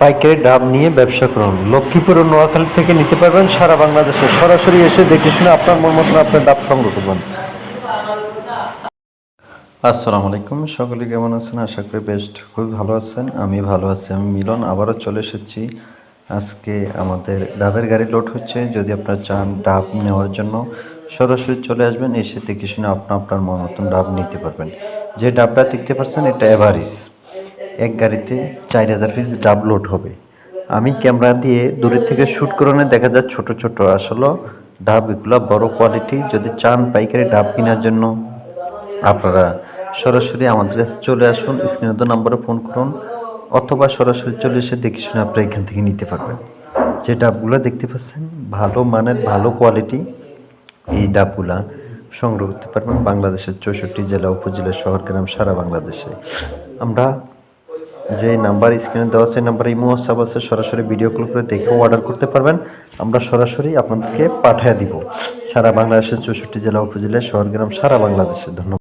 পাইকারি ডাব নিয়ে ব্যবসা করুন। লক্ষ্মীপুর ও নোয়াখালী থেকে নিতে পারবেন সারা বাংলাদেশে। সরাসরি এসে দেখে শুনে আপনার মন মতন আপনার ডাব সংগ্রহ করবেন। আসসালামু আলাইকুম। সকলে কেমন আছেন? আশা করি বেস্ট খুবই ভালো আছেন। আমি ভালো আছি। আমি মিলন। আবারও চলে এসেছি। আজকে আমাদের ডাবের গাড়ি লোড হচ্ছে। যদি আপনারা চান ডাব নেওয়ার জন্য, সরাসরি চলে আসবেন। এসে দেখে শুনে আপনি আপনার মন মতন ডাব নিতে পারবেন। যে ডাবটা দেখতে পাচ্ছেন, এটা এভারিস এক গাড়িতে চার হাজার পিস ডাব লোড হবে। আমি ক্যামেরা দিয়ে দূরের থেকে শ্যুট করানো দেখা যায় ছোট ছোট আসলে ডাব এগুলো বড় কোয়ালিটি যদি চান পাইকারি ডাব কেনার জন্য। আপনারা সরাসরি আমাদের কাছে চলে আসুন স্ক্রিনে তো নাম্বারে ফোন করুন, অথবা সরাসরি চলে এসে দেখে শুনে আপনারা এখান থেকে নিতে পারবেন। যে ডাবগুলো দেখতে পাচ্ছেন, ভালো মানের, ভালো কোয়ালিটি এই ডাবগুলা সংগ্রহ করতে পারবেন বাংলাদেশের চৌষট্টি জেলা, উপজেলা, শহর, গ্রাম, সারা বাংলাদেশে। আমরা যে নাম্বার স্ক্রিনে দেওয়া আছে, নাম্বার ইমো, হোয়াটসঅ্যাপ আছে, সরাসরি ভিডিও কল করে দেখেও অর্ডার করতে পারবেন। আমরা সরাসরি আপনাদেরকে পাঠিয়ে দিব। সারা বাংলাদেশের চৌষট্টি জেলা, উপজেলা, শহর, গ্রাম, সারা বাংলাদেশে। ধন্যবাদ।